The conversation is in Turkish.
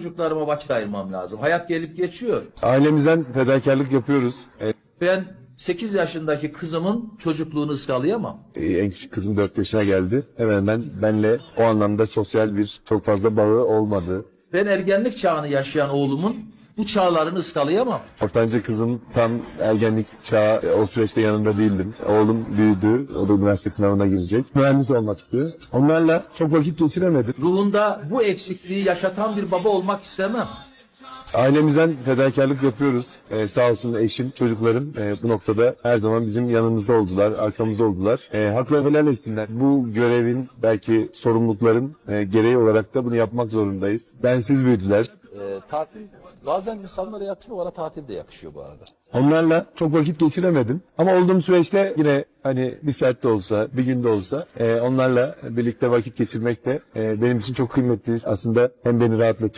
Çocuklarıma vakit ayırmam lazım. Hayat gelip geçiyor. Ailemizden fedakarlık yapıyoruz. Ee, Ben 8 yaşındaki kızımın çocukluğunu ıskalayamam. en küçük kızım 4 yaşına geldi. Hemen hemen benle o anlamda sosyal bir çok fazla bağı olmadı. Ben ergenlik çağını yaşayan oğlumun bu çağlarını ıskalayamam. Ortanca kızım tam ergenlik çağı e, o süreçte yanında değildim. Oğlum büyüdü. O da üniversite sınavına girecek. Mühendis olmak istiyor. Onlarla çok vakit geçiremedim. Ruhunda bu eksikliği yaşatan bir baba olmak istemem. Ailemizden fedakarlık yapıyoruz. Ee, sağ olsun eşim, çocuklarım e, bu noktada her zaman bizim yanımızda oldular, arkamızda oldular. E, haklarını helal etsinler. Bu görevin, belki sorumlulukların e, gereği olarak da bunu yapmak zorundayız. Bensiz büyüdüler. Ee, tatil bazen insanlara yakışıyor, bana tatil de yakışıyor bu arada. Onlarla çok vakit geçiremedim. Ama olduğum süreçte yine hani bir saatte olsa, bir günde olsa e, onlarla birlikte vakit geçirmek de e, benim için çok kıymetli. Aslında hem beni rahatlatıyor